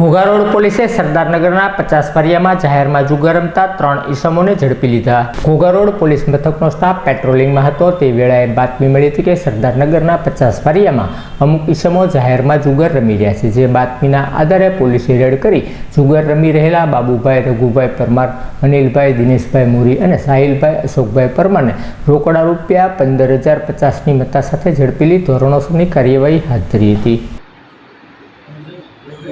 Ghogha road પોલીસે સરદારનગરના પચાસ ફરિયામાં જાહેરમાં જુગાર રમતા ત્રણ ઈસમોને ઝડપી લીધા. ઘોઘા રોડ પોલીસ મથકનો સ્ટાફ પેટ્રોલિંગમાં હતો. તે વેળાએ બાતમી મળી હતી કે સરદારનગરના પચાસ ફરિયામાં અમુક ઈસમો જાહેરમાં જુગાર રમી રહ્યા છે. જે બાતમીના આધારે પોલીસે રેડ કરી જુગાર રમી રહેલા બાબુભાઈ, રઘુભાઈ પરમાર, અનિલભાઈ, દિનેશભાઈ મોરી અને સાહિલભાઈ, અશોકભાઈ પરમારને રોકડા રૂપિયા પંદર હજાર પચાસની મત્તા સાથે ઝડપી લઈ ધોરણોસરની કાર્યવાહી હાથ ધરી હતી.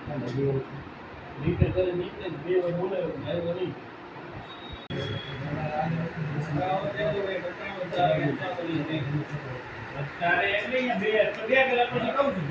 એટલે અહીંયા બે બે કલાક પછી કહું છું.